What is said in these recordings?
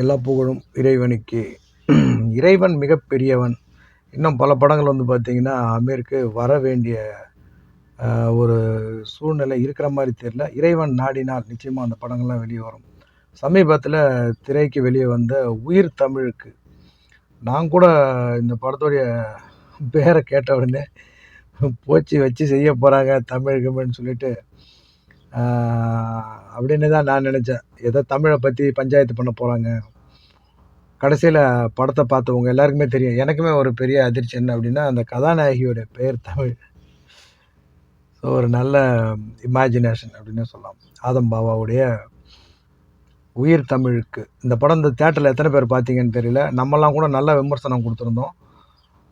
எல்லா புகழும் இறைவனுக்கே. இறைவன் மிகப்பெரியவன். இன்னும் பல படங்கள் வந்து பார்த்திங்கன்னா அமீருக்கு வர வேண்டிய ஒரு சூழ்நிலை இருக்கிற மாதிரி தெரியல. இறைவன் நாடினால் நிச்சயமாக அந்த படங்கள்லாம் வெளியே வரும். சமீபத்தில் திரைக்கு வெளியே வந்த உயிர் தமிழுக்கு நான் கூட இந்த படத்துடைய பேரை கேட்ட உடனே போச்சு வச்சு செய்ய போகிறாங்க தமிழ் கிமிழ்னு சொல்லிட்டு அப்படின்னு தான் நான் நினச்சேன். ஏதோ தமிழை பற்றி பஞ்சாயத்து பண்ண போகிறாங்க கடைசியில் படத்தை பார்த்தவங்க எல்லாருக்குமே தெரியும். எனக்குமே ஒரு பெரிய அதிர்ச்சி என்ன அப்படின்னா அந்த கதாநாயகியோட பெயர் தமிழ். ஸோ ஒரு நல்ல இமேஜினேஷன் அப்படின்னு சொல்லலாம். ஆதம் பாபாவுடைய உயிர் தமிழுக்கு. இந்த படம் இந்த தேட்டரில் எத்தனை பேர் பார்த்தீங்கன்னு தெரியல. நம்மலாம் கூட நல்ல விமர்சனம் கொடுத்துருந்தோம்.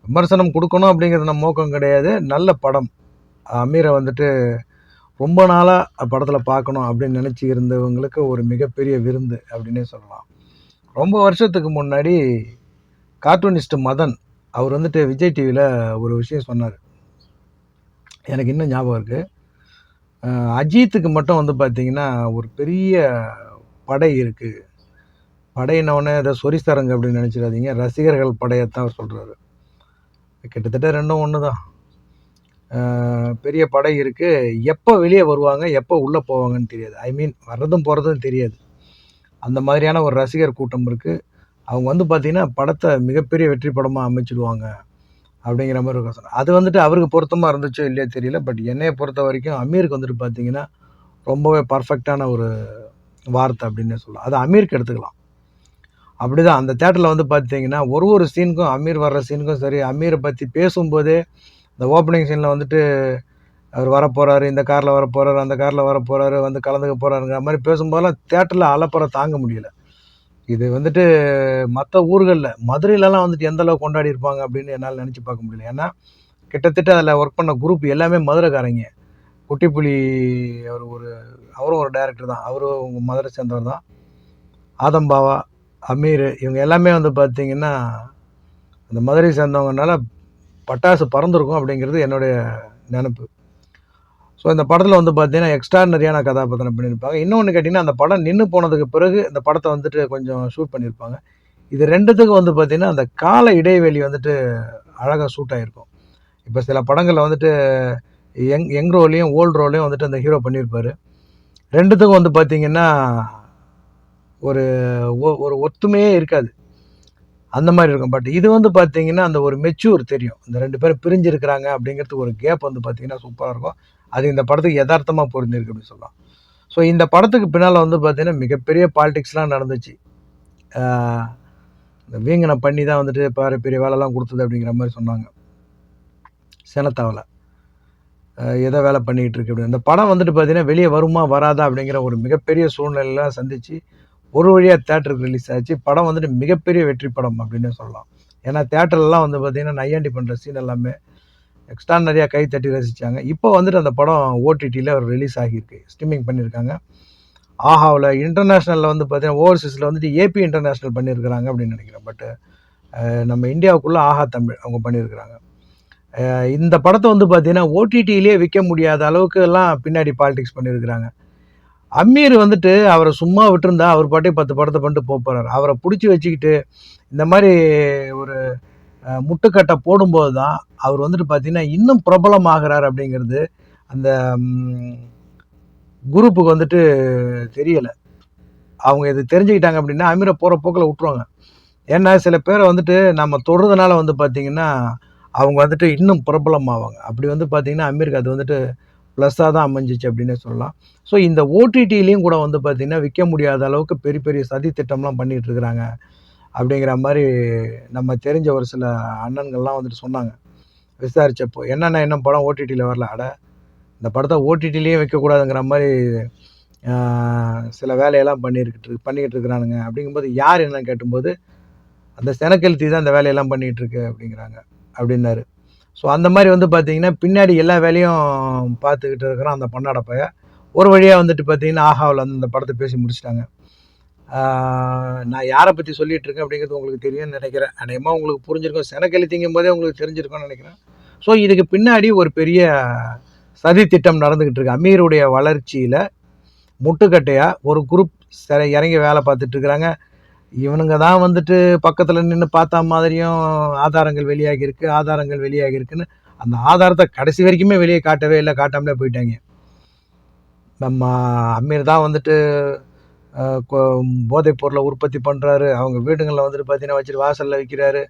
விமர்சனம் கொடுக்கணும் அப்படிங்கிறது நம்ம நோக்கம் கிடையாது. நல்ல படம். அமீரை வந்துட்டு ரொம்ப நாளாக படத்தில் பார்க்கணும் அப்படின்னு நினச்சி இருந்தவங்களுக்கு ஒரு மிகப்பெரிய விருந்து அப்படின்னே சொல்லலாம். ரொம்ப வருஷத்துக்கு முன்னாடி கார்ட்டூனிஸ்ட் மதன் அவர் வந்துட்டு விஜய் டிவியில் ஒரு விஷயம் சொன்னார். எனக்கு இன்னும் ஞாபகம் இருக்குது அஜித்துக்கு மட்டும் வந்து பார்த்தீங்கன்னா ஒரு பெரிய படை இருக்குது படையினவுடனே அதை சொரிசரங்கு அப்படின்னு நினச்சிடாதீங்க. ரசிகர்கள் படையத்தான் அவர் சொல்கிறாரு கிட்டத்தட்ட ரெண்டும் ஒன்று தான் பெரிய படை இருக்குது எப்போ வெளியே வருவாங்க எப்போ உள்ளே போவாங்கன்னு தெரியாது. ஐ மீன் வர்றதும் போகிறதும் தெரியாது. அந்த மாதிரியான ஒரு ரசிகர் கூட்டம் இருக்குது அவங்க வந்து பார்த்திங்கன்னா படத்தை மிகப்பெரிய வெற்றி படமாக அமைச்சிடுவாங்க அப்படிங்கிற மாதிரி ஒரு கசனம் அது வந்துட்டு அவருக்கு பொருத்தமாக இருந்துச்சோ இல்லையோ தெரியல. பட் என்னையை பொறுத்த வரைக்கும் அமீருக்கு வந்துட்டு பார்த்தீங்கன்னா ரொம்பவே பர்ஃபெக்டான ஒரு வார்த்தை அப்படின்னு சொல்லலாம். அது அமீருக்கு எடுத்துக்கலாம். அப்படி தான் அந்த தேட்டரில் வந்து பார்த்தீங்கன்னா ஒரு ஒரு சீனுக்கும் அமீர் வர்ற சீனுக்கும் சரி அமீரை பற்றி பேசும்போதே இந்த ஓப்பனிங் சீனில் வந்துட்டு அவர் வர போகிறாரு இந்த காரில் வர போகிறாரு அந்த காரில் வர போகிறாரு வந்து கலந்துக்க போகிறாருங்கிற மாதிரி பேசும்போதெல்லாம் தேட்டரில் அலப்புற தாங்க முடியல. இது வந்துட்டு மற்ற ஊர்களில் மதுரையிலலாம் வந்துட்டு எந்த அளவுக்கு கொண்டாடி இருப்பாங்க அப்படின்னு என்னால் நினச்சி பார்க்க முடியல. ஏன்னா கிட்டத்தட்ட அதில் ஒர்க் பண்ண குரூப் எல்லாமே மதுரைக்காரங்க. குட்டிப்புலி அவர் ஒரு அவரும் ஒரு டைரக்டர் தான். அவரும் உங்கள் மதுரை சேர்ந்தவர் தான். ஆதம்பாவா அமீர் இவங்க எல்லாமே வந்து பார்த்திங்கன்னா அந்த மதுரை சேர்ந்தவங்கனால பட்டாசு பறந்துருக்கும் அப்படிங்கிறது என்னுடைய நினப்பு. ஸோ இந்த படத்தில் வந்து பார்த்தீங்கன்னா எக்ஸ்ட்ரானரியான கதாபாத்திரம் பண்ணியிருப்பாங்க இன்னொன்று கேட்டிங்கன்னா அந்த படம் நின்று போனதுக்கு பிறகு இந்த படத்தை வந்துட்டு கொஞ்சம் ஷூட் பண்ணியிருப்பாங்க இது ரெண்டுத்துக்கும் வந்து பார்த்தீங்கன்னா அந்த கால இடைவெளி வந்துட்டு அழகாக ஷூட் ஆகிருக்கும் இப்போ சில படங்களில் வந்துட்டு யங் யங் ரோலையும் ஓல்டு ரோலையும் வந்துட்டு அந்த ஹீரோ பண்ணியிருப்பார் ரெண்டுத்துக்கும் வந்து பார்த்திங்கன்னா ஒரு ஒ- ஒரு ஒத்துமையே இருக்காது. அந்த மாதிரி இருக்கும். பட் இது வந்து பார்த்தீங்கன்னா அந்த ஒரு மெச்சூர் தெரியும். இந்த ரெண்டு பேரும் பிரிஞ்சிருக்கிறாங்க அப்படிங்கிறது ஒரு கேப் வந்து பார்த்தீங்கன்னா சூப்பராக இருக்கும். அது இந்த படத்துக்கு யதார்த்தமாக பொருந்திருக்கு அப்படின்னு சொல்லலாம். ஸோ இந்த படத்துக்கு பின்னால் வந்து பார்த்தீங்கன்னா மிகப்பெரிய பாலிடிக்ஸ்லாம் நடந்துச்சு. இந்த வீங்கனை பண்ணி தான் வந்துட்டு பாரு பெரிய வேலைலாம் கொடுத்தது அப்படிங்கிற மாதிரி சொன்னாங்க. சினத்தாவில் எதை வேலை பண்ணிக்கிட்டு இருக்கு அப்படின்னு. இந்த படம் வந்துட்டு பார்த்தீங்கன்னா வெளியே வருமா வராதா அப்படிங்கிற ஒரு மிகப்பெரிய சூழ்நிலையெல்லாம் சந்திச்சு. ஒரு வழியாக தேட்டருக்கு ரிலீஸ் ஆச்சு. படம் வந்துட்டு மிகப்பெரிய வெற்றி படம் அப்படின்னு சொல்லலாம். ஏன்னா தேட்டர்லாம் வந்து பார்த்தீங்கன்னா நையாண்டி பண்ணுற சீன் எல்லாமே எக்ஸ்ட்ரா நிறையா கை தட்டி ரசித்தாங்க இப்போ வந்துட்டு அந்த படம் ஓடிடியில் ரிலீஸ் ஆகியிருக்கு. ஸ்ட்ரீமிங் பண்ணியிருக்காங்க. ஆஹாவில் இன்டர்நேஷ்னலில் வந்து பார்த்தீங்கன்னா ஓவர்சீஸில் வந்துட்டு ஏபி இன்டர்நேஷ்னல் பண்ணியிருக்கிறாங்க அப்படின்னு நினைக்கிறேன். பட்டு நம்ம இந்தியாவுக்குள்ளே ஆஹா தமிழ் அவங்க பண்ணியிருக்கிறாங்க. இந்த படத்தை வந்து பார்த்தீங்கன்னா ஓடிடியிலே விற்க முடியாத அளவுக்கு எல்லாம் பின்னாடி பாலிடிக்ஸ் பண்ணியிருக்கிறாங்க. அமீர் வந்துட்டு அவரை சும்மா விட்டுருந்தா அவர் பாட்டே பத்து படத்தை பண்ணிட்டு போகிறார் அவரை பிடிச்சி வச்சுக்கிட்டு இந்த மாதிரி ஒரு முட்டுக்கட்டை போடும்போது தான் அவர் வந்துட்டு பார்த்தீங்கன்னா இன்னும் பிரபலமாகிறார் அப்படிங்கிறது அந்த குரூப்புக்கு வந்துட்டு தெரியலை. அவங்க இது தெரிஞ்சுக்கிட்டாங்க அப்படின்னா அமீரை போகிற போக்கில் விட்டுருவாங்க. ஏன்னா சில பேரை வந்துட்டு நம்ம தொடுறதுனால வந்து பார்த்திங்கன்னா அவங்க வந்துட்டு இன்னும் பிரபலமாவாங்க. அப்படி வந்து பார்த்திங்கன்னா அமீருக்கு அது வந்துட்டு ப்ளஸ்ஸாக தான் அமைஞ்சிச்சு அப்படின்னே சொல்லலாம். ஸோ இந்த ஓடிடிலையும் கூட வந்து பார்த்திங்கன்னா விற்க முடியாத அளவுக்கு பெரிய பெரிய சதி திட்டம்லாம் பண்ணிகிட்டு இருக்கிறாங்க. அப்படிங்கிற மாதிரி நம்ம தெரிஞ்ச ஒரு சில அண்ணன்கள்லாம் வந்துட்டு சொன்னாங்க. விசாரிச்சப்போ என்னென்ன என்ன படம் ஓடிடியில் வரல? அட இந்த படத்தை ஓடிடிலையும் வைக்கக்கூடாதுங்கிற மாதிரி சில வேலையெல்லாம் பண்ணிருக்கிட்டு பண்ணிக்கிட்டு இருக்கிறானுங்க. அப்படிங்கும்போது யார் என்னன்னு கேட்டும்போது அந்த செனக்கெழுத்தி தான் இந்த வேலையெல்லாம் பண்ணிகிட்ருக்கு அப்படிங்கிறாங்க. அப்படின்னாரு. ஸோ அந்த மாதிரி வந்து பார்த்தீங்கன்னா பின்னாடி எல்லா வேலையும் பார்த்துக்கிட்டு இருக்கிறோம் அந்த பன்னாட பைய ஒரு வழியாக வந்துட்டு பார்த்தீங்கன்னா ஆஹாவில் வந்து இந்த படத்தை பேசி முடிச்சிட்டாங்க. நான் யாரை பற்றி சொல்லிட்டு இருக்கேன் அப்படிங்கிறது உங்களுக்கு தெரியும்னு நினைக்கிறேன். அநேகமாக உங்களுக்கு புரிஞ்சிருக்கும். செனக்கெழுத்திங்கும் போதே உங்களுக்கு தெரிஞ்சிருக்கும்னு நினைக்கிறேன். ஸோ இதுக்கு பின்னாடி ஒரு பெரிய சதி திட்டம் நடந்துக்கிட்டு இருக்கு. அமீருடைய வளர்ச்சியில் முட்டுக்கட்டையாக ஒரு குரூப் சிறை இறங்கி வேலை பார்த்துட்டு இருக்கிறாங்க. இவனுங்க தான் வந்துட்டு பக்கத்தில் நின்று பார்த்தா மாதிரியும் ஆதாரங்கள் வெளியாகி இருக்கு ஆதாரங்கள் வெளியாகி இருக்குன்னு அந்த ஆதாரத்தை கடைசி வரைக்குமே வெளியே காட்டவே இல்லை காட்டாமலே போயிட்டாங்க. நம்ம அமீர் தான் வந்துட்டு போதைப் பொருளை உற்பத்தி பண்ணுறாரு அவங்க வீடுங்களில் வந்துட்டு பார்த்தீங்கன்னா வச்சுட்டு வாசலில் விற்கிறாரு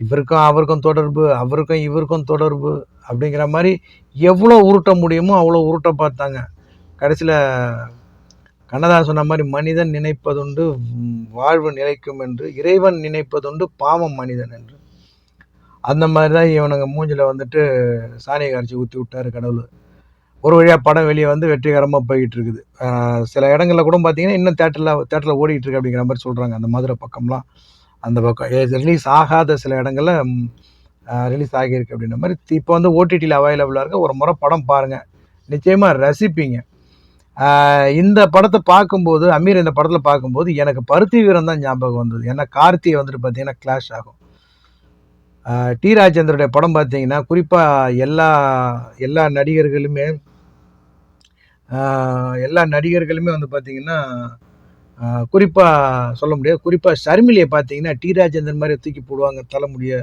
இவருக்கும் அவருக்கும் தொடர்பு அவருக்கும் இவருக்கும் தொடர்பு அப்படிங்கிற மாதிரி எவ்வளோ உருட்ட முடியுமோ அவ்வளோ உருட்ட பார்த்தாங்க. கடைசியில் கண்ணதாசன் சொன்ன மாதிரி மனிதன் நினைப்பதுண்டு வாழ்வு நிலைக்கும் என்று இறைவன் நினைப்பதுண்டு பாவம் மனிதன் என்று. அந்த மாதிரி தான் இவனுங்க மூஞ்சில் வந்துட்டு சாணியை கரைச்சி ஊற்றி விட்டாரு கடவுள். ஒரு வழியாக படம் வெளியே வந்து வெற்றிகரமாக போய்கிட்டு இருக்குது. சில இடங்களில் கூட பார்த்தீங்கன்னா இன்னும் தேட்டரில் தேட்டரில் ஓடிட்டு இருக்கு அப்படிங்கிற மாதிரி சொல்கிறாங்க அந்த மதுரை பக்கம்லாம் அந்த பக்கம். ரிலீஸ் ஆகாத சில இடங்களில் ரிலீஸ் ஆகியிருக்கு அப்படின்ற மாதிரி. இப்போ வந்து ஓடிடியில் அவைலபிளாக இருக்க ஒரு முறை படம் பாருங்கள் நிச்சயமாக ரசிப்பீங்க. இந்த படத்தை பார்க்கும்போது அமீர் இந்த படத்தில் பார்க்கும்போது எனக்கு பருத்தி வீரம் தான் ஞாபகம் வந்தது. ஏன்னா கார்த்திகை வந்துட்டு பார்த்தீங்கன்னா கிளாஷ் ஆகும். டி ராஜேந்தருடைய படம் பார்த்தீங்கன்னா குறிப்பாக எல்லா எல்லா நடிகர்களுமே எல்லா நடிகர்களுமே வந்து பார்த்தீங்கன்னா குறிப்பாக சொல்ல முடியாது. குறிப்பாக ஷர்மிலியை பார்த்தீங்கன்னா டி ராஜேந்தர் மாதிரி தூக்கி போடுவாங்க தலைமுடிய.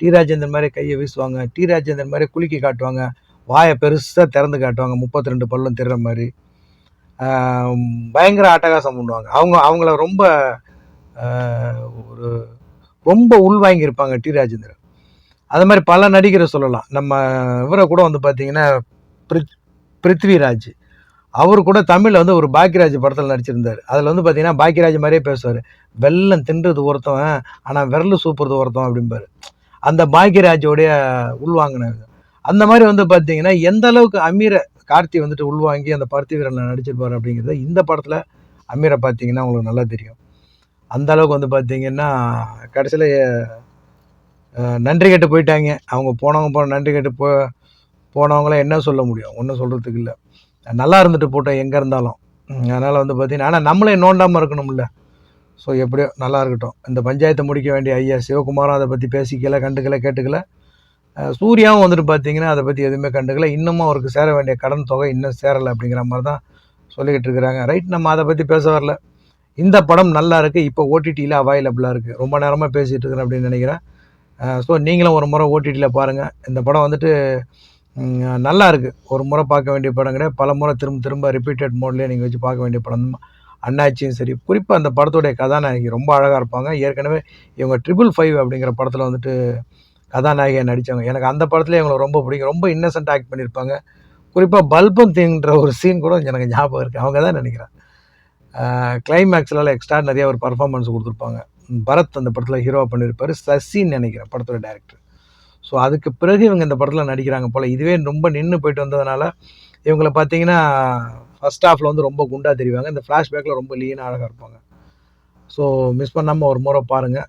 டி ராஜேந்தர் மாதிரி கையை வீசுவாங்க டி ராஜேந்தர் மாதிரி குலுக்கி காட்டுவாங்க வாயை பெருசாக திறந்து காட்டுவாங்க முப்பத்தி ரெண்டு பல்லும் தெரிற மாதிரி. பயங்கர அட்டகாசம் பண்ணுவாங்க. அவங்க அவங்கள ரொம்ப ஒரு ரொம்ப உள்வாங்கி இருப்பாங்க டி ராஜேந்திரன். அது மாதிரி பல நடிகரை சொல்லலாம். நம்ம இவரை கூட வந்து பார்த்தீங்கன்னா பிரித் பிருத்விராஜ். அவர் கூட தமிழில் வந்து ஒரு பாக்கியராஜ் படத்தில் நடிச்சிருந்தார். அதில் வந்து பார்த்தீங்கன்னா பாக்கியராஜ் மாதிரியே பேசுவார். வெள்ளம் தின்றது ஒருத்தவன் ஆனால் விரல் சூப்புறது ஒருத்தன் அப்படிம்பார். அந்த பாக்கியராஜோடைய உள்வாங்கின அந்த மாதிரி வந்து பார்த்தீங்கன்னா எந்த அளவுக்கு அமீரை கார்த்தி வந்துட்டு உள்வாங்கி அந்த பருத்தி வீரனில் நடிச்சிருப்பார் அப்படிங்கிறத இந்த படத்தில் அமீரை பார்த்தீங்கன்னா உங்களுக்கு நல்லா தெரியும். அந்த அளவுக்கு வந்து பார்த்தீங்கன்னா கடைசியில் நன்றி கெட்டு போயிட்டாங்க. அவங்க போனவங்க போன நன்றி கெட்டு போ போனவங்களாம் என்ன சொல்ல முடியும்? ஒன்றும் சொல்கிறதுக்கு இல்லை. நல்லா இருந்துட்டு போட்டோம் எங்கே இருந்தாலும். அதனால் வந்து பார்த்தீங்கன்னா ஆனால் நம்மளே நோண்டாமல் இருக்கணும்ல. ஸோ எப்படியோ நல்லா இருக்கட்டும். இந்த பஞ்சாயத்தை முடிக்க வேண்டிய ஐயா சிவகுமாரும் அதை பற்றி பேசிக்கல கண்டுக்கல கேட்டுக்கல. சூர்யாவும் வந்துட்டு பார்த்தீங்கன்னா அதை பற்றி எதுவுமே கண்டுக்கல. இன்னமும் அவருக்கு சேர வேண்டிய கடன் தொகை இன்னும் சேரலை அப்படிங்கிற மாதிரி தான் சொல்லிக்கிட்டு இருக்கிறாங்க. ரைட் நம்ம அதை பற்றி பேச வரல. இந்த படம் நல்லா இருக்குது இப்போ ஓடிடியில் அவைலபிளாக இருக்குது ரொம்ப நேரமாக பேசிகிட்டு இருக்கிறேன் அப்படின்னு நினைக்கிறேன். ஸோ நீங்களும் ஒரு முறை ஓடிடியில் பாருங்கள் இந்த படம் வந்துட்டு நல்லா இருக்குது ஒரு முறை பார்க்க வேண்டிய படம் கிடையாது. பல முறை திரும்ப திரும்ப ரிப்பீட்டட் மோட்லேயே நீங்கள் வச்சு பார்க்க வேண்டிய படம் அண்ணாச்சியும் சரி. குறிப்பாக அந்த படத்துடைய கதாநாயகி ரொம்ப அழகாக இருப்பாங்க. ஏற்கனவே இவங்க ட்ரிபிள் ஃபைவ் அப்படிங்கிற படத்தில் வந்துட்டு கதாநாயகியாக நடித்தவங்க எனக்கு அந்த படத்துல இவங்களை ரொம்ப பிடிக்கும். ரொம்ப இன்னசென்ட் ஆக்ட் பண்ணியிருப்பாங்க குறிப்பாக பல்பம் தீன்ற ஒரு சீன் கூட எனக்கு ஞாபகம் இருக்குது அவங்க தான் நினைக்கிறேன் கிளைமேக்ஸ்லாம் எக்ஸ்ட்ரா நிறைய ஒரு பர்ஃபார்மன்ஸ் கொடுத்துருப்பாங்க. பரத் அந்த படத்தில் ஹீரோவாக பண்ணியிருப்பார் சசின்னு நினைக்கிறேன் படத்தோட டேரக்டர் ஸோ அதுக்கு பிறகு இவங்க இந்த படத்தில் நடிக்கிறாங்க போல். இதுவே ரொம்ப நின்று போயிட்டு வந்ததுனால இவங்கள பார்த்தீங்கன்னா ஃபர்ஸ்ட் ஹாஃபில் வந்து ரொம்ப குண்டாக தெரிவாங்க. இந்த ஃப்ளாஷ்பேக்கில் ரொம்ப லீனாக அழகாக இருப்பாங்க. ஸோ மிஸ் பண்ணாமல் ஒரு முறை பாருங்கள்